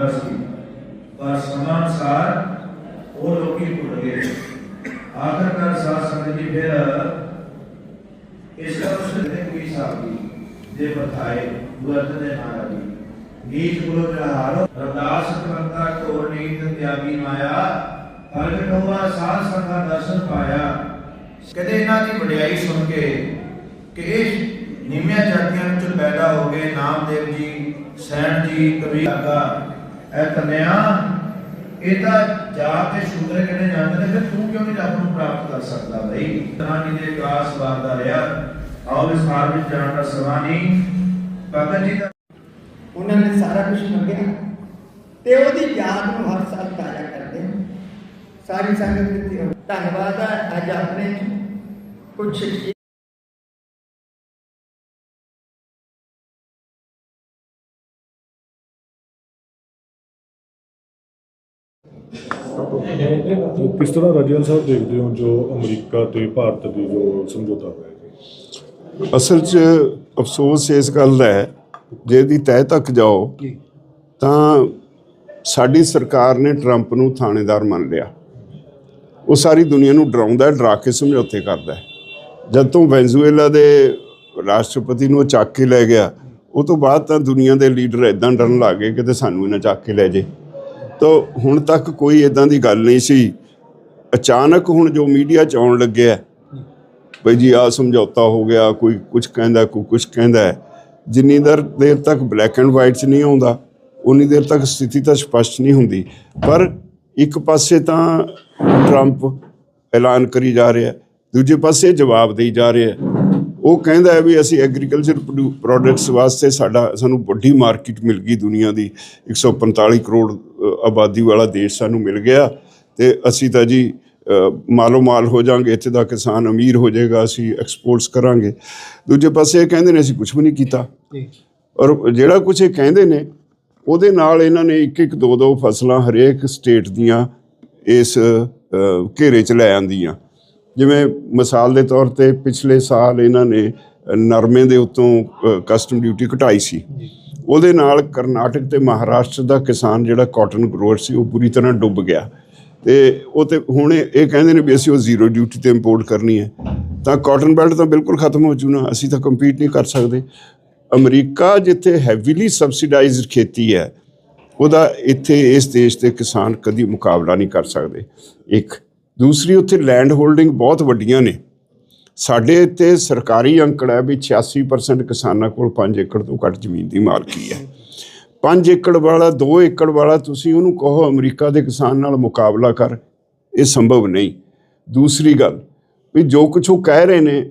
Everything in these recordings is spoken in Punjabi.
ਹੁੰਦਾ ਸੀ ਪਰ ਸਮਾਂ ਅਨੁਸਾਰ ਉਹ ਲੋਕੀ ਭੁੱਲ ਗਏ। ਆਖਰਕਾਰ ਸਾਧ ਸੰਗਤ ਜੀ ਫਿਰ ਇਸ ਦਾ ਉਸ ਨੇ ਕੋਈ ਸਾਥੀ ਦੇ ਬਤਾਏ ਵਰਤ ਦੇ ਮਹਾਰਾਜੀ ਨੀਚ ਗੁਰੂ ਵਿਹਾਰ ਅਰਦਾਸ ਕਰਤਾ ਕੋਰ ਨੀਤ ਤਿਆਗੀ ਮਾਇਆ ਪ੍ਰਗਟ ਹੋਆ ਸਾਧ ਸੰਗਤ ਦਰਸ਼ਨ ਪਾਇਆ। ਕਦੇ ਇਹਨਾਂ ਦੀ ਵਡਿਆਈ ਸੁਣ ਕੇ ਕਿ ਇਹ ਨਿਮਿਆ ਜਾਤੀਆਂ ਵਿੱਚ ਪੈਦਾ ਹੋ ਗਏ ਨਾਮਦੇਵ ਜੀ, ਸੈਣ ਜੀ, ਕਬੀਰ ਲੱਗਾ ਇਹ ਤਨਿਆ, ਇਹ ਜਾ ਕੇ ਸ਼ੂਦਰ ਕਹਿੰਦੇ ਜਾਂਦੇ ਨੇ, ਫਿਰ ਤੂੰ ਕਿਉਂ ਨਹੀਂ ਰੱਬ ਨੂੰ ਪ੍ਰਾਪਤ ਕਰ ਸਕਦਾ ਬਈ? ਤਾਂ ਜੀ ਦੇ ਵਿਕਾਸ ਵਾਰਦਾ ਰਿਹਾ, ਆਓ ਵਿਸਥਾਰ ਵਿੱਚ ਜਾਣ ਦਾ ਸਮਾਂ ਨਹੀਂ। ਭਗਤ ਜੀ ਦਾ ਉਹਨਾਂ ਨੇ ਸਾਰਾ ਕੁਝ ਮੰਗਿਆ। ਤੇ ਉਹਦੀ ਯਾਦ ਨੂੰ ਹਰ ਸਾਲ ਤਾਜ਼ਾ ਕਰਦੇ ਸਾਰੀ ਸੰਗਤ ਦੇ ਧੰਨਵਾਦ ਹੈ ਅੱਜ ਆਪਣੇ ਕੁਝ ਕਿਸ ਤਰ੍ਹਾਂ ਰਾਜਨ ਸਾਹਿਬ ਦੇਖਦੇ ਹੋ ਜੋ ਅਮਰੀਕਾ ਤੇ ਭਾਰਤ ਦੀ ਜੋ ਸਮਝੌਤਾ ਹੋਇਆ ਅਸਲ 'ਚ ਅਫਸੋਸ ਇਸ ਗੱਲ ਦਾ ਹੈ ਜੇ ਇਹਦੀ ਤਹਿ ਤੱਕ ਜਾਓ ਤਾਂ ਸਾਡੀ ਸਰਕਾਰ ਨੇ ਟਰੰਪ ਨੂੰ ਥਾਣੇਦਾਰ ਮੰਨ ਲਿਆ। ਉਹ ਸਾਰੀ ਦੁਨੀਆ ਨੂੰ ਡਰਾਉਂਦਾ ਹੈ, ਡਰਾ ਕੇ ਸਮਝੌਤੇ ਕਰਦਾ ਹੈ। ਜਦ ਤੋਂ ਵੈਨਜ਼ੂਏਲਾ ਦੇ ਰਾਸ਼ਟਰਪਤੀ ਨੂੰ ਉਹ ਚੱਕ ਕੇ ਲੈ ਗਿਆ ਉਹ ਤੋਂ ਬਾਅਦ ਤਾਂ ਦੁਨੀਆ ਦੇ ਲੀਡਰ ਇਦਾਂ ਡਰਨ ਲੱਗ ਗਏ ਕਿ ਤੇ ਸਾਨੂੰ ਇਹਨਾਂ ਚੱਕ ਕੇ ਲੈ ਜੇ ਤਾਂ ਹੁਣ ਤੱਕ ਕੋਈ ਇਦਾਂ ਦੀ ਗੱਲ ਨਹੀਂ ਸੀ। ਅਚਾਨਕ ਹੁਣ ਜੋ ਮੀਡੀਆ 'ਚ ਆਉਣ ਲੱਗਿਆ ਬਈ ਜੀ ਆ ਸਮਝੌਤਾ ਹੋ ਗਿਆ, ਕੋਈ ਕੁਝ ਕਹਿੰਦਾ, ਕੋਈ ਕੁਝ ਕਹਿੰਦਾ ਜਿੰਨੀ ਦਰ ਦੇਰ ਤੱਕ ਬਲੈਕ ਐਂਡ ਵਾਈਟ 'ਚ ਨਹੀਂ ਆਉਂਦਾ, ਉਨੀ ਦੇਰ ਤੱਕ ਸਥਿਤੀ ਤਾਂ ਸਪਸ਼ਟ ਨਹੀਂ ਹੁੰਦੀ। ਪਰ ਇੱਕ ਪਾਸੇ ਤਾਂ ਟਰੰਪ ਐਲਾਨ ਕਰੀ ਜਾ ਰਿਹਾ ਦੂਜੇ ਪਾਸੇ ਜਵਾਬ ਦੇਈ ਜਾ ਰਿਹਾ ਉਹ ਕਹਿੰਦਾ ਹੈ ਵੀ ਅਸੀਂ ਐਗਰੀਕਲਚਰ ਪ੍ਰੋਡਕਟਸ ਵਾਸਤੇ ਸਾਡਾ ਸਾਨੂੰ ਵੱਡੀ ਮਾਰਕੀਟ ਮਿਲ ਗਈ ਦੁਨੀਆ ਦੀ। 145 ਕਰੋੜ ਆਬਾਦੀ ਵਾਲਾ ਦੇਸ਼ ਸਾਨੂੰ ਮਿਲ ਗਿਆ ਤੇ ਅਸੀਂ ਤਾਂ ਜੀ ਮਾਲੋ ਮਾਲ ਹੋ ਜਾਾਂਗੇ ਇੱਥੇ ਦਾ ਕਿਸਾਨ ਅਮੀਰ ਹੋ ਜਾਏਗਾ ਅਸੀਂ ਐਕਸਪੋਰਟਸ ਕਰਾਂਗੇ। ਦੂਜੇ ਪਾਸੇ ਇਹ ਕਹਿੰਦੇ ਨੇ ਅਸੀਂ ਕੁਝ ਵੀ ਨਹੀਂ ਕੀਤਾ। ਔਰ ਜਿਹੜਾ ਕੁਝ ਇਹ ਕਹਿੰਦੇ ਨੇ ਉਹਦੇ ਨਾਲ ਇਹਨਾਂ ਨੇ ਇੱਕ ਇੱਕ ਦੋ ਦੋ ਫਸਲਾਂ ਹਰੇਕ ਸਟੇਟ ਦੀਆਂ ਇਸ ਘੇਰੇ 'ਚ ਲੈ ਆਂਦੀਆਂ। ਜਿਵੇਂ ਮਿਸਾਲ ਦੇ ਤੌਰ ਤੇ ਪਿਛਲੇ ਸਾਲ ਇਹਨਾਂ ਨੇ ਨਰਮੇ ਦੇ ਉੱਤੋਂ ਕਸਟਮ ਡਿਊਟੀ ਘਟਾਈ ਸੀ। ਉਹਦੇ ਨਾਲ ਕਰਨਾਟਕ ਤੇ ਮਹਾਰਾਸ਼ਟਰ ਦਾ ਕਿਸਾਨ ਜਿਹੜਾ ਕਾਟਨ ਗਰੋਅਰ ਸੀ, ਉਹ ਪੂਰੀ ਤਰ੍ਹਾਂ ਡੁੱਬ ਗਿਆ। ਤੇ ਉਹ ਤੇ ਹੁਣ ਇਹ ਕਹਿੰਦੇ ਨੇ ਵੀ ਅਸੀਂ ਉਹ ਜ਼ੀਰੋ ਡਿਊਟੀ ਤੇ ਇੰਪੋਰਟ ਕਰਨੀ ਹੈ। ਤਾਂ ਕਾਟਨ ਬੈਲਟ ਤਾਂ ਬਿਲਕੁਲ ਖਤਮ ਹੋ ਜੂਣਾ ਅਸੀਂ ਤਾਂ ਕੰਪੀਟ ਨਹੀਂ ਕਰ ਸਕਦੇ। ਅਮਰੀਕਾ ਜਿੱਥੇ ਹੈਵੀਲੀ ਸਬਸਿਡਾਈਜ਼ਡ ਖੇਤੀ ਹੈ, ਉਹਦਾ ਇੱਥੇ ਇਸ ਦੇਸ਼ ਦੇ ਕਿਸਾਨ ਕਦੀ ਮੁਕਾਬਲਾ ਨਹੀਂ ਕਰ ਸਕਦੇ। ਇੱਕ, ਦੂਸਰੀ, ਉੱਥੇ ਲੈਂਡ ਹੋਲਡਿੰਗ ਬਹੁਤ ਵੱਡੀਆਂ ਨੇ। ਸਾਡੇ ਇੱਥੇ ਸਰਕਾਰੀ ਅੰਕੜਾ ਹੈ ਵੀ 86% ਕਿਸਾਨਾਂ ਕੋਲ 5 ਏਕੜ ਤੋਂ ਘੱਟ ਜ਼ਮੀਨ ਦੀ ਮਾਲਕੀ ਹੈ? 5 ਏਕੜ ਵਾਲਾ 2 ਏਕੜ ਵਾਲਾ, ਤੁਸੀਂ ਉਹਨੂੰ ਕਹੋ ਅਮਰੀਕਾ ਦੇ ਕਿਸਾਨ ਨਾਲ ਮੁਕਾਬਲਾ ਕਰ। ਇਹ ਸੰਭਵ ਨਹੀਂ। ਦੂਸਰੀ ਗੱਲ, ਵੀ ਜੋ ਕੁਝ ਉਹ ਕਹਿ ਰਹੇ ਨੇ,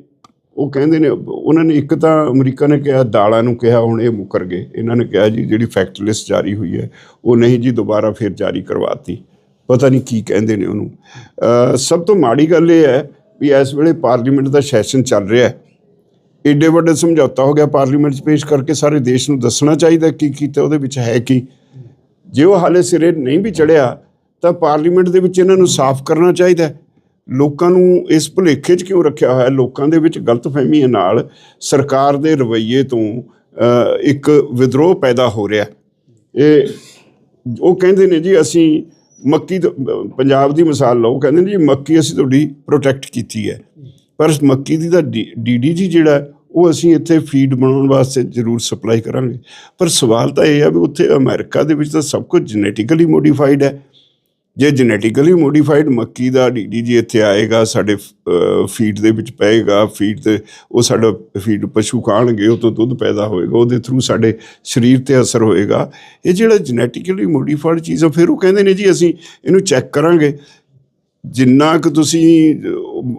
ਉਹ ਕਹਿੰਦੇ ਨੇ, ਉਹਨਾਂ ਨੇ ਇੱਕ ਤਾਂ ਅਮਰੀਕਾ ਨੇ ਕਿਹਾ, ਦਾਲਾਂ ਨੂੰ ਕਿਹਾ, ਹੁਣ ਇਹ ਮੁਕਰ ਗਏ। ਇਹਨਾਂ ਨੇ ਕਿਹਾ ਜੀ, ਜਿਹੜੀ ਫੈਕਟ ਲਿਸਟ ਜਾਰੀ ਹੋਈ ਹੈ, ਉਹ ਨਹੀਂ ਜੀ, ਦੁਬਾਰਾ ਫਿਰ ਜਾਰੀ ਕਰਵਾਤੀ ਪਤਾ ਨਹੀਂ ਕੀ ਕਹਿੰਦੇ ਨੇ ਉਹਨੂੰ। ਸਭ ਤੋਂ ਮਾੜੀ ਗੱਲ ਇਹ ਹੈ ਵੀ ਇਸ ਵੇਲੇ ਪਾਰਲੀਮੈਂਟ ਦਾ ਸੈਸ਼ਨ ਚੱਲ ਰਿਹਾ ਹੈ। ਏਡੇ ਵੱਡੇ ਸਮਝੌਤਾ ਹੋ ਗਿਆ ਪਾਰਲੀਮੈਂਟ 'ਚ ਪੇਸ਼ ਕਰਕੇ ਸਾਰੇ ਦੇਸ਼ ਨੂੰ ਦੱਸਣਾ ਚਾਹੀਦਾ ਕੀ ਕੀਤਾ ਉਹਦੇ ਵਿੱਚ ਹੈ ਕੀ। ਜੇ ਉਹ ਹਾਲੇ ਸਿਰੇ ਨਹੀਂ ਵੀ ਚੜਿਆ, ਤਾਂ ਪਾਰਲੀਮੈਂਟ ਦੇ ਵਿੱਚ ਇਹਨਾਂ ਨੂੰ ਸਾਫ਼ ਕਰਨਾ ਚਾਹੀਦਾ ਲੋਕਾਂ ਨੂੰ ਇਸ ਭੁਲੇਖੇ 'ਚ ਕਿਉਂ ਰੱਖਿਆ ਹੋਇਆ ਲੋਕਾਂ ਦੇ ਵਿੱਚ ਗਲਤਫਹਿਮੀਆਂ ਨਾਲ ਸਰਕਾਰ ਦੇ ਰਵੱਈਏ ਤੋਂ ਇੱਕ ਵਿਦਰੋਹ ਪੈਦਾ ਹੋ ਰਿਹਾ ਇਹ ਉਹ ਕਹਿੰਦੇ ਨੇ ਜੀ, ਅਸੀਂ ਮੱਕੀ ਤੋਂ- ਪੰਜਾਬ ਦੀ ਮਿਸਾਲ ਲਓ ਕਹਿੰਦੇ ਨੇ ਜੀ ਮੱਕੀ ਅਸੀਂ ਤੁਹਾਡੀ ਪ੍ਰੋਟੈਕਟ ਕੀਤੀ ਹੈ। ਪਰ ਮੱਕੀ ਦੀ ਤਾਂ ਡੀਡੀ ਜੀ ਜਿਹੜਾ ਉਹ ਅਸੀਂ ਇੱਥੇ ਫੀਡ ਬਣਾਉਣ ਵਾਸਤੇ ਜ਼ਰੂਰ ਸਪਲਾਈ ਕਰਾਂਗੇ। ਪਰ ਸਵਾਲ ਤਾਂ ਇਹ ਹੈ ਵੀ ਉੱਥੇ ਅਮਰੀਕਾ ਦੇ ਵਿੱਚ ਤਾਂ ਸਭ ਕੁਝ ਜੈਨੇਟਿਕਲੀ ਮੋਡੀਫਾਈਡ ਹੈ। ਜੇ ਜੈਨੇਟਿਕਲੀ ਮੋਡੀਫਾਈਡ ਮੱਕੀ ਦਾ ਡੀਡੀ ਜੀ ਇੱਥੇ ਆਏਗਾ, ਸਾਡੇ ਫੀਡ ਦੇ ਵਿੱਚ ਪਏਗਾ ਫੀਡ ਤੇ ਉਹ ਸਾਡਾ ਫੀਡ ਪਸ਼ੂ ਖਾਣਗੇ, ਉਹ ਤੋਂ ਦੁੱਧ ਪੈਦਾ ਹੋਏਗਾ, ਉਹਦੇ ਥਰੂ ਸਾਡੇ ਸਰੀਰ ਤੇ ਅਸਰ ਹੋਏਗਾ। ਇਹ ਜਿਹੜਾ ਜੈਨੇਟਿਕਲੀ ਮੋਡੀਫਾਈਡ ਚੀਜ਼ ਆ, ਫਿਰ ਉਹ ਕਹਿੰਦੇ ਨੇ ਜੀ ਅਸੀਂ ਇਹਨੂੰ ਚੈੱਕ ਕਰਾਂਗੇ। ਜਿੰਨਾ ਕੁ ਤੁਸੀਂ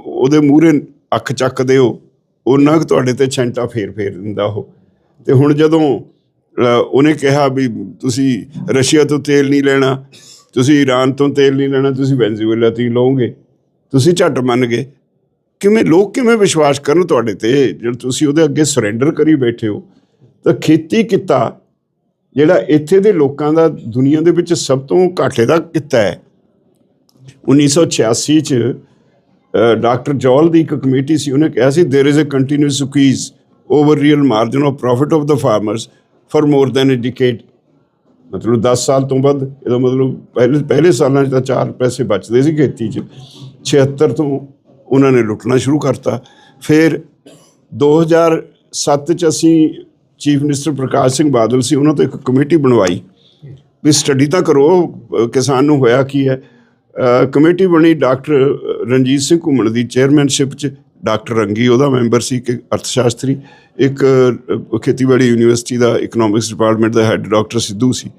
ਉਹਦੇ ਮੂਹਰੇ ਅੱਖ ਚੱਕਦੇ ਹੋ ਉਹਨਾਂ ਕੁ ਤੁਹਾਡੇ ਤੇ ਛੈਂਟਾ ਫੇਰ ਫੇਰ ਦਿੰਦਾ ਉਹ। ਤੇ ਹੁਣ ਜਦੋਂ ਉਹਨੇ ਕਿਹਾ ਵੀ ਤੁਸੀਂ ਰਸ਼ੀਆ ਤੋਂ ਤੇਲ ਨਹੀਂ ਲੈਣਾ ਤੁਸੀਂ ਈਰਾਨ ਤੋਂ ਤੇਲ ਨਹੀਂ ਲੈਣਾ, ਤੁਸੀਂ ਵੈਨਜ਼ੂਏਲਾ ਤੋਂ ਲਓਗੇ। ਤੁਸੀਂ ਝੱਟ ਮੰਨ ਗਏ। ਕਿਵੇਂ, ਲੋਕ ਕਿਵੇਂ ਵਿਸ਼ਵਾਸ ਕਰਨ ਤੁਹਾਡੇ ਤੇ? ਜਦ ਤੁਸੀਂ ਉਹਦੇ ਅੱਗੇ ਸਰੈਂਡਰ ਕਰੀ ਬੈਠੇ ਹੋ, ਤਾਂ ਖੇਤੀ ਕਿੱਤਾ? ਜਿਹੜਾ ਇੱਥੇ ਦੇ ਲੋਕਾਂ ਦਾ ਦੁਨੀਆ ਦੇ ਵਿੱਚ ਸਭ ਤੋਂ ਘਾਟੇ ਦਾ ਕਿੱਤਾ ਹੈ। 1986 ਚ ਡਾਕਟਰ ਜੋਲ ਦੀ ਇੱਕ ਕਮੇਟੀ ਸੀ, ਉਹਨੇ ਕਿਹਾ ਸੀ there is a continuous squeeze over real margin of profit of the farmers for more than a decade ਮਤਲਬ 10 ਸਾਲ ਤੋਂ ਵੱਧ, ਇਹਦਾ ਮਤਲਬ ਪਹਿਲੇ ਪਹਿਲੇ ਸਾਲਾਂ 'ਚ ਤਾਂ 4 ਪੈਸੇ ਬਚਦੇ ਸੀ ਖੇਤੀ 'ਚ। 76 ਤੋਂ ਉਹਨਾਂ ਨੇ ਲੁੱਟਣਾ ਸ਼ੁਰੂ ਕਰਤਾ। ਫਿਰ 2007 'ਚ ਅਸੀਂ ਚੀਫ ਮਿਨਿਸਟਰ ਪ੍ਰਕਾਸ਼ ਸਿੰਘ ਬਾਦਲ ਸੀ, ਉਹਨਾਂ ਤੋਂ ਇੱਕ ਕਮੇਟੀ ਬਣਵਾਈ। ਵੀ ਸਟੱਡੀ ਤਾਂ ਕਰੋ, ਕਿਸਾਨ ਨੂੰ ਹੋਇਆ ਕੀ ਹੈ। ਕਮੇਟੀ ਬਣੀ ਡਾਕਟਰ ਰਣਜੀਤ ਸਿੰਘ ਘੁੰਮਣ ਦੀ ਚੇਅਰਮੈਨਸ਼ਿਪ 'ਚ। ਡਾਕਟਰ ਰੰਗੀ, ਉਹਦਾ ਮੈਂਬਰ ਸੀ ਇੱਕ ਅਰਥ ਸ਼ਾਸਤਰੀ ਇੱਕ ਖੇਤੀਬਾੜੀ ਯੂਨੀਵਰਸਿਟੀ ਦਾ ਇਕਨੋਮਿਕਸ ਡਿਪਾਰਟਮੈਂਟ ਦਾ ਹੈੱਡ ਡਾਕਟਰ ਸਿੱਧੂ ਸੀ।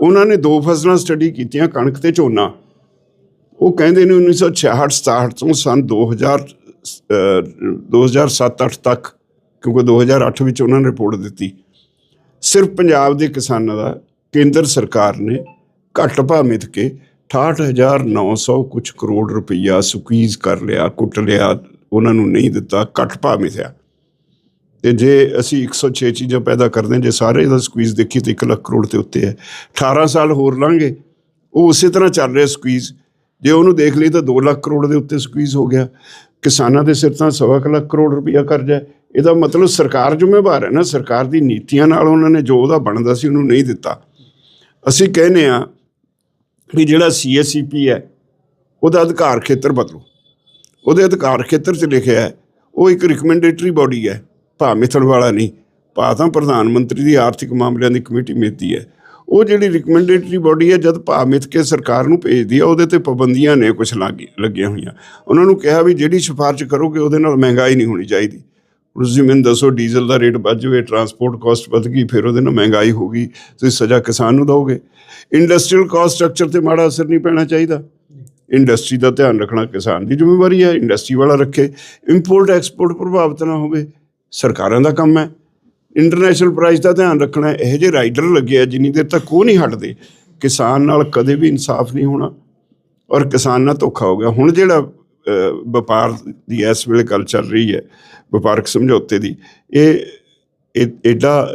ਉਹਨਾਂ ਨੇ ਦੋ ਫਸਲਾਂ ਸਟੱਡੀ ਕੀਤੀਆਂ, ਕਣਕ ਤੇ ਝੋਨਾ। ਉਹ ਕਹਿੰਦੇ ਨੇ 1966 67 ਤੋਂ ਸਨ 2000 2007-8 ਤੱਕ, ਕਿਉਂਕਿ 2008 ਵਿੱਚ ਉਹਨਾਂ ਨੇ ਰਿਪੋਰਟ ਦਿੱਤੀ। ਸਿਰਫ ਪੰਜਾਬ ਦੇ ਕਿਸਾਨਾਂ ਦਾ, ਕੇਂਦਰ ਸਰਕਾਰ ਨੇ ਘੱਟ ਭਾਅ ਮਿੱਥ ਕੇ 68900 ਕੁਝ ਕਰੋੜ ਰੁਪਈਆ ਸਕਵੀਜ਼ ਕਰ ਲਿਆ, ਕੁੱਟ ਲਿਆ ਉਹਨਾਂ ਨੂੰ ਨਹੀਂ ਦਿੱਤਾ, ਘੱਟ ਭਾਅ ਮਿਥਿਆ ਤੇ ਜੇ ਅਸੀਂ 106 ਚੀਜ਼ਾਂ ਪੈਦਾ ਕਰਦੇ ਹਾਂ, ਜੇ ਸਾਰੇ ਦਾ ਸਕਵੀਜ਼ ਦੇਖੀ ਤਾਂ 1 ਲੱਖ ਕਰੋੜ ਤੇ ਉੱਤੇ ਹੈ। 18 ਸਾਲ ਹੋਰ ਲਾਂਗੇ ਉਹ ਉਸੇ ਤਰ੍ਹਾਂ ਚੱਲ ਰਿਹਾ ਸਕਵੀਜ਼ ਜੇ ਉਹਨੂੰ ਦੇਖ ਲਈ ਤਾਂ 2 ਲੱਖ ਕਰੋੜ ਦੇ ਉੱਤੇ ਸਕਵੀਜ਼ ਹੋ ਗਿਆ। ਕਿਸਾਨਾਂ ਦੇ ਸਿਰ ਤਾਂ ਸਵਾ ਕੁ ਲੱਖ ਕਰੋੜ ਰੁਪਈਆ ਕਰਜ਼ਾ ਇਹਦਾ ਮਤਲਬ ਸਰਕਾਰ ਜ਼ਿੰਮੇਵਾਰ ਹੈ ਨਾ, ਸਰਕਾਰ ਦੀ ਨੀਤੀਆਂ ਨਾਲ ਉਹਨਾਂ ਨੇ ਜੋ ਉਹਦਾ ਬਣਦਾ ਸੀ ਉਹਨੂੰ ਨਹੀਂ ਦਿੱਤਾ। ਅਸੀਂ ਕਹਿੰਦੇ ਆ ਵੀ ਜਿਹੜਾ ਸੀਐਸਸੀਪੀ ਹੈ, ਉਹਦਾ ਅਧਿਕਾਰ ਖੇਤਰ ਬਦਲੋ। ਉਹਦੇ ਅਧਿਕਾਰ ਖੇਤਰ 'ਚ ਲਿਖਿਆ ਹੈ। ਉਹ ਇੱਕ ਰਿਕਮੈਂਡੇਟਰੀ ਬਾਡੀ ਹੈ, ਭਾਅ ਮਿਥਣ ਵਾਲਾ ਨਹੀਂ। ਭਾਅ ਤਾਂ ਪ੍ਰਧਾਨ ਮੰਤਰੀ ਦੀ ਆਰਥਿਕ ਮਾਮਲਿਆਂ ਦੀ ਕਮੇਟੀ ਮਿਲਦੀ ਹੈ। ਉਹ ਜਿਹੜੀ ਰਿਕਮੈਂਡੇਟਰੀ ਬਾਡੀ ਹੈ, ਜਦ ਭਾਅ ਮਿਥ ਕੇ ਸਰਕਾਰ ਨੂੰ ਭੇਜਦੀ ਹੈ, ਉਹਦੇ ਤੇ ਪਾਬੰਦੀਆਂ ਨੇ ਕੁਝ ਲੱਗੀਆਂ ਹੋਈਆਂ। ਉਹਨਾਂ ਨੂੰ ਕਿਹਾ ਵੀ ਜਿਹੜੀ ਸਿਫਾਰਿਸ਼ ਕਰੋਗੇ, ਉਹਦੇ ਨਾਲ ਮਹਿੰਗਾਈ ਨਹੀਂ ਹੋਣੀ ਚਾਹੀਦੀ। ਤੁਸੀਂ ਮੈਨੂੰ ਦੱਸੋ, ਡੀਜ਼ਲ ਦਾ ਰੇਟ ਵੱਧ ਜਾਵੇ ਟਰਾਂਸਪੋਰਟ ਕਾਸਟ ਵੱਧ ਗਈ, ਫਿਰ ਉਹਦੇ ਨਾਲ ਮਹਿੰਗਾਈ ਹੋ ਗਈ। ਤੁਸੀਂ ਸਜ਼ਾ ਕਿਸਾਨ ਨੂੰ ਦਿਓਗੇ। ਇੰਡਸਟਰੀਅਲ ਕਾਸਟ ਸਟਰਕਚਰ ਤੇ ਮਾੜਾ ਅਸਰ ਨਹੀਂ ਪੈਣਾ ਚਾਹੀਦਾ। ਇੰਡਸਟਰੀ ਦਾ ਧਿਆਨ ਰੱਖਣਾ ਕਿਸਾਨ ਦੀ ਜ਼ਿੰਮੇਵਾਰੀ ਹੈ ਇੰਡਸਟਰੀ ਵਾਲਾ ਰੱਖੇ ਇੰਪੋਰਟ ਐਕਸਪੋਰਟ ਪ੍ਰਭਾਵਿਤ ਨਾ ਹੋਵੇ, ਸਰਕਾਰਾਂ ਦਾ ਕੰਮ ਹੈ। ਇੰਟਰਨੈਸ਼ਨਲ ਪ੍ਰਾਈਸ ਦਾ ਧਿਆਨ ਰੱਖਣਾ ਹੈ। ਇਹੋ ਜਿਹੇ ਰਾਈਡਰ ਲੱਗੇ ਆ ਜਿੰਨੀ ਦੇਰ ਤੱਕ ਉਹ ਨਹੀਂ ਹਟਦੇ। ਕਿਸਾਨ ਨਾਲ ਕਦੇ ਵੀ ਇਨਸਾਫ ਨਹੀਂ ਹੋਣਾ ਔਰ ਕਿਸਾਨ ਨਾਲ ਧੋਖਾ ਹੋ ਗਿਆ। ਹੁਣ ਜਿਹੜਾ ਵਪਾਰ ਦੀ ਇਸ ਵੇਲੇ ਗੱਲ ਚੱਲ ਰਹੀ ਹੈ, ਵਪਾਰਕ ਸਮਝੌਤੇ ਦੀ, ਇਹ ਇਹ ਐਡਾ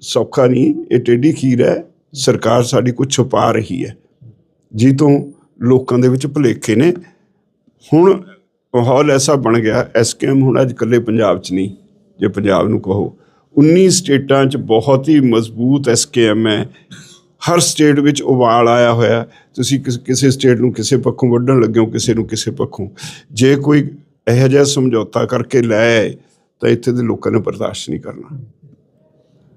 ਸੌਖਾ ਨਹੀਂ, ਇਹ ਟੇਢੀ ਖੀਰ ਹੈ, ਸਰਕਾਰ ਸਾਡੀ ਕੁਝ ਛੁਪਾ ਰਹੀ ਹੈ। ਜੀ ਤੋਂ ਲੋਕਾਂ ਦੇ ਵਿੱਚ ਭੁਲੇਖੇ ਨੇ। ਹੁਣ ਮਾਹੌਲ ਐਸਾ ਬਣ ਗਿਆ ਐਸਕੇਐਮ ਹੁਣ ਅੱਜ ਇਕੱਲੇ ਪੰਜਾਬ 'ਚ ਨਹੀਂ ਜੇ ਪੰਜਾਬ ਨੂੰ ਕਹੋ। 19 ਸਟੇਟਾਂ 'ਚ ਬਹੁਤ ਹੀ ਮਜ਼ਬੂਤ ਐਸਕੇਐਮ ਹੈ। ਹਰ ਸਟੇਟ ਵਿੱਚ ਉਬਾਲ ਆਇਆ ਹੋਇਆ। ਤੁਸੀਂ ਕਿਸ- ਕਿਸੇ ਸਟੇਟ ਨੂੰ ਕਿਸੇ ਪੱਖੋਂ ਵੱਢਣ ਲੱਗੇ ਹੋ ਕਿਸੇ ਨੂੰ ਕਿਸੇ ਪੱਖੋਂ। ਜੇ ਕੋਈ ਇਹੋ ਜਿਹਾ ਸਮਝੌਤਾ ਕਰਕੇ ਲੈ ਆਏ, ਤਾਂ ਇੱਥੇ ਦੇ ਲੋਕਾਂ ਨੇ ਬਰਦਾਸ਼ਤ ਨਹੀਂ ਕਰਨਾ।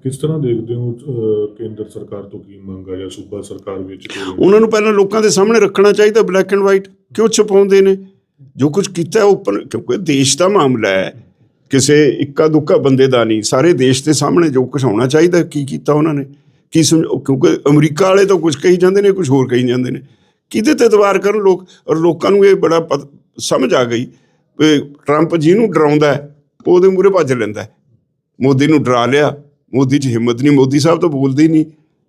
ਕਿਸ ਤਰ੍ਹਾਂ ਦੇਖਦੇ ਹੋ ਅਹ, ਕੇਂਦਰ ਸਰਕਾਰ ਤੋਂ ਕੀ ਮੰਗ ਆ ਜਾਂ ਸੂਬਾ ਸਰਕਾਰ ਵਿੱਚ ਕੋਈ ਉਹਨਾਂ ਨੂੰ ਪਹਿਲਾਂ ਲੋਕਾਂ ਦੇ ਸਾਹਮਣੇ ਰੱਖਣਾ ਚਾਹੀਦਾ ਬਲੈਕ ਐਂਡ ਵਾਈਟ ਕਿਉਂ ਛੁਪਾਉਂਦੇ ਨੇ? ਜੋ ਕੁਝ ਕੀਤਾ ਓਪਨ ਕਿਉਂਕਿ ਦੇਸ਼ ਦਾ ਮਾਮਲਾ ਹੈ। ਕਿਸੇ ਇੱਕਾ ਦੁੱਕਾ ਬੰਦੇ ਦਾ ਨਹੀਂ। ਸਾਰੇ ਦੇਸ਼ ਦੇ ਸਾਹਮਣੇ ਜੋ ਕੁਝ ਹੋਣਾ ਚਾਹੀਦਾ ਕੀ ਕੀਤਾ ਉਹਨਾਂ ਨੇ? ਕੀ ਸਮਝ ਕਿਉਂਕਿ ਅਮਰੀਕਾ ਵਾਲੇ ਤਾਂ ਕੁਝ ਕਹੀ ਜਾਂਦੇ ਨੇ ਕੁਝ ਹੋਰ ਕਹੀ ਜਾਂਦੇ ਨੇ। ਕਿਹਦੇ ਤੇ ਇਤਬਾਰ ਕਰਨ ਲੋਕ? ਔਰ ਲੋਕਾਂ ਨੂੰ ਇਹ ਬੜਾ ਪਤ- ਸਮਝ ਆ ਗਈ ਵੀ ਟਰੰਪ ਜਿਹਨੂੰ ਡਰਾਉਂਦਾ ਹੈ, ਉਹ ਉਹਦੇ ਮੂਹਰੇ ਭੱਜ ਲੈਂਦਾ ਹੈ। ਮੋਦੀ ਨੂੰ ਡਰਾ ਲਿਆ। ਮੋਦੀ 'ਚ ਹਿੰਮਤ ਨਹੀਂ ਮੋਦੀ ਸਾਹਿਬ ਤਾਂ ਬੋਲਦੇ ਹੀ ਨਹੀਂ।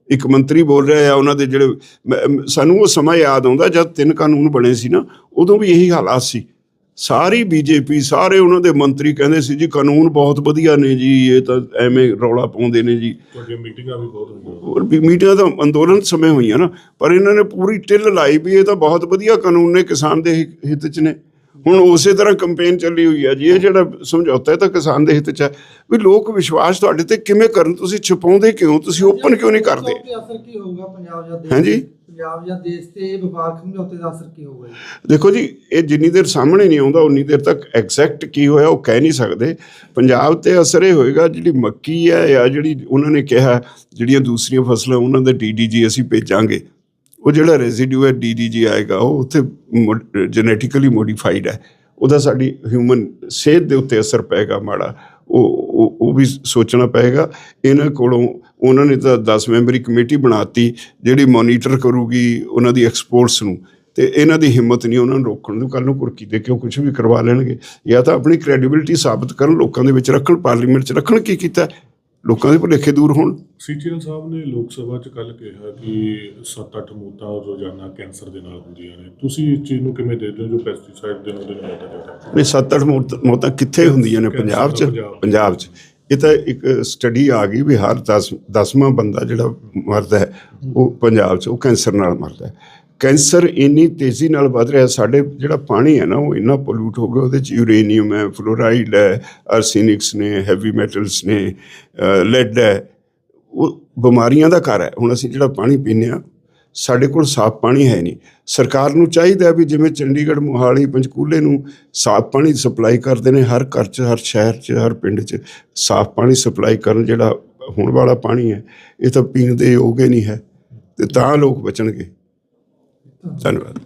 ਇੱਕ ਮੰਤਰੀ ਬੋਲ ਰਿਹਾ ਆ ਉਹਨਾਂ ਦੇ ਜਿਹੜੇ ਸਾਨੂੰ ਉਹ ਸਮਾਂ ਯਾਦ ਆਉਂਦਾ ਜਦ ਤਿੰਨ ਕਾਨੂੰਨ ਬਣੇ ਸੀ ਨਾ ਉਦੋਂ ਵੀ ਇਹੀ ਹਾਲਾਤ ਸੀ। ਸਾਰੀ ਬੀਜੇਪੀ ਸਾਰੇ ਉਹਨਾਂ ਦੇ ਮੰਤਰੀ ਕਹਿੰਦੇ ਸੀ ਜੀ ਕਾਨੂੰਨ ਬਹੁਤ ਵਧੀਆ ਨੇ ਜੀ ਇਹ ਤਾਂ ਐਵੇਂ ਰੌਲਾ ਪਾਉਂਦੇ ਨੇ ਜੀ। ਮੀਟਿੰਗਾਂ ਵੀ ਬਹੁਤ ਹੋਈਆਂ। ਹੋਰ ਵੀ ਮੀਟਿੰਗਾਂ ਤਾਂ ਅੰਦੋਲਨ ਸਮੇਂ ਹੋਈਆਂ ਨਾ ਪਰ ਇਹਨਾਂ ਨੇ ਪੂਰੀ ਟਿੱਲ ਲਾਈ ਵੀ ਇਹ ਤਾਂ ਬਹੁਤ ਵਧੀਆ ਕਾਨੂੰਨ ਨੇ ਕਿਸਾਨ ਦੇ ਹਿੱਤ 'ਚ ਨੇ। ਹੁਣ ਉਸੇ ਤਰ੍ਹਾਂ ਕੰਪੇਨ ਚੱਲੀ ਹੋਈ ਹੈ ਜੀ ਇਹ ਜਿਹੜਾ ਸਮਝੌਤਾ ਹੈ ਤਾਂ ਕਿਸਾਨ ਦੇ ਹਿੱਤ 'ਚ ਹੈ ਵੀ ਲੋਕ ਵਿਸ਼ਵਾਸ ਤੁਹਾਡੇ ਤੇ ਕਿਵੇਂ ਕਰਨ? ਤੁਸੀਂ ਛੁਪਾਉਂਦੇ ਕਿਉਂ? ਤੁਸੀਂ ਓਪਨ ਕਿਉਂ ਨਹੀਂ ਕਰਦੇ? ਤੇ ਅਸਰ ਕੀ ਹੋਊਗਾ? ਪੰਜਾਬ ਜਾਂ ਦੇਸ਼ ਹਾਂਜੀ? ਪੰਜਾਬ ਜਾਂ ਦੇਸ਼ ਤੇ ਵਪਾਰਕ ਸਮਝੌਤੇ ਦਾ ਅਸਰ ਕੀ ਹੋਊਗਾ ਜੀ? ਦੇਖੋ ਜੀ ਇਹ ਜਿੰਨੀ ਦੇਰ ਸਾਹਮਣੇ ਨਹੀਂ ਆਉਂਦਾ ਉਨੀ ਦੇਰ ਤੱਕ ਐਗਜ਼ੈਕਟ ਕੀ ਹੋਇਆ ਉਹ ਕਹਿ ਨਹੀਂ ਸਕਦੇ। ਪੰਜਾਬ ਤੇ ਅਸਰ ਇਹ ਹੋਏਗਾ ਜਿਹੜੀ ਮੱਕੀ ਹੈ ਜਾਂ ਜਿਹੜੀ ਉਹਨਾਂ ਨੇ ਕਿਹਾ ਜਿਹੜੀਆਂ ਦੂਸਰੀਆਂ ਫਸਲਾਂ ਉਹਨਾਂ ਦੇ ਡੀਡੀਜੀ ਅਸੀਂ ਭੇਜਾਂਗੇ। ਉਹ ਜਿਹੜਾ ਰੈਜ਼ੀਡਿਊ ਹੈ ਡੀਡੀਜੀ ਆਏਗਾ, ਉਹ ਉੱਥੇ ਜੈਨੇਟਿਕਲੀ ਮੋਡੀਫਾਈਡ ਹੈ। ਉਹਦਾ ਸਾਡੀ ਹਿਊਮਨ ਸਿਹਤ ਦੇ ਉੱਤੇ ਅਸਰ ਪਏਗਾ ਮਾੜਾ। ਉਹ, ਉਹ- ਉਹ ਵੀ ਸੋਚਣਾ ਪਏਗਾ। ਇਹਨਾਂ ਕੋਲੋਂ ਉਹਨਾਂ ਨੇ ਤਾਂ 10 ਮੈਂਬਰੀ ਕਮੇਟੀ ਬਣਾਤੀ, ਜਿਹੜੀ ਮੋਨੀਟਰ ਕਰੂਗੀ ਉਹਨਾਂ ਦੀ ਐਕਸਪੋਰਟਸ ਨੂੰ। ਤੇ ਇਹਨਾਂ ਦੀ ਹਿੰਮਤ ਨਹੀਂ ਉਹਨਾਂ ਨੂੰ ਰੋਕਣ ਨੂੰ ਕੱਲ ਨੂੰ ਕੁਰਕੀ ਦੇ ਕਿਉਂ ਕੁਝ ਵੀ ਕਰਵਾ ਲੈਣਗੇ। ਜਾਂ ਤਾਂ ਆਪਣੀ ਕ੍ਰੈਡੀਬਿਲਟੀ ਸਾਬਤ ਕਰਨ, ਲੋਕਾਂ ਦੇ ਵਿੱਚ ਰੱਖਣ ਪਾਰਲੀਮੈਂਟ 'ਚ ਰੱਖਣ, ਕੀ ਕੀਤਾ? ਲੋਕਾਂ ਦੇ ਭੁਲੇਖੇ ਦੂਰ ਹੋਣ। ਸੀਚੀਐਲ ਸਾਹਿਬ ਨੇ ਲੋਕ ਸਭਾ 'ਚ ਕੱਲ ਕਿਹਾ ਕਿ 7-8 ਮੌਤਾਂ ਰੋਜ਼ਾਨਾ ਕੈਂਸਰ ਦੇ ਨਾਲ ਹੁੰਦੀਆਂ ਨੇ। ਤੁਸੀਂ ਇਸ ਚੀਜ਼ ਨੂੰ ਕਿਵੇਂ ਦੇਖਦੇ ਹੋ ਜੋ ਪੈਸਟੀਸਾਈਡ ਦੇ ਨਾਲ ਦੇ ਨਾਲ ਜਾਂਦਾ ਨੇ 7-8 ਮੌਤ- ਕਿੱਥੇ ਹੁੰਦੀਆਂ ਨੇ? ਪੰਜਾਬ 'ਚ? ਪੰਜਾਬ। 'ਚ। ਇਹ ਤਾਂ ਇੱਕ ਸਟੱਡੀ ਆ ਗਈ ਵੀ ਹਰ 10 ਦਸਵਾਂ ਬੰਦਾ ਜਿਹੜਾ ਮਰਦਾ ਹੈ ਉਹ ਪੰਜਾਬ 'ਚ ਉਹ ਕੈਂਸਰ ਨਾਲ ਮਰਦਾ ਹੈ। ਕੈਂਸਰ ਇੰਨੀ ਤੇਜ਼ੀ ਨਾਲ ਵੱਧ ਰਿਹਾ, ਸਾਡੇ ਜਿਹੜਾ ਪਾਣੀ ਹੈ ਨਾ, ਉਹ ਇੰਨਾ ਪੋਲੂਟ ਹੋ ਗਿਆ, ਉਹਦੇ 'ਚ ਯੂਰੇਨੀਅਮ ਹੈ ਫਲੋਰਾਈਡ ਹੈ ਆਰਸੈਨਿਕਸ ਨੇ ਹੈਵੀ ਮੈਟਲਸ ਨੇ ਲੈਡ ਹੈ, ਉਹ ਬਿਮਾਰੀਆਂ ਦਾ ਘਰ ਹੈ। ਹੁਣ ਅਸੀਂ ਜਿਹੜਾ ਪਾਣੀ ਪੀਂਦੇ ਹਾਂ, ਸਾਡੇ ਕੋਲ ਸਾਫ਼ ਪਾਣੀ ਹੈ ਨਹੀਂ। ਸਰਕਾਰ ਨੂੰ ਚਾਹੀਦਾ ਹੈ ਵੀ ਜਿਵੇਂ ਚੰਡੀਗੜ੍ਹ, ਮੋਹਾਲੀ, ਪੰਚਕੂਲੇ ਨੂੰ ਸਾਫ਼ ਪਾਣੀ ਸਪਲਾਈ ਕਰਦੇ ਨੇ, ਹਰ ਘਰ 'ਚ, ਹਰ ਸ਼ਹਿਰ 'ਚ, ਹਰ ਪਿੰਡ 'ਚ ਸਾਫ਼ ਪਾਣੀ ਸਪਲਾਈ ਕਰਨ ਜਿਹੜਾ ਹੁਣ ਵਾਲਾ ਪਾਣੀ ਹੈ, ਇਹ ਤਾਂ ਪੀਣ ਦੇ ਯੋਗ ਹੀ ਨਹੀਂ ਹੈ ਤੇ ਤਾਂ ਲੋਕ ਬਚਣਗੇ। ਧੰਨਵਾਦ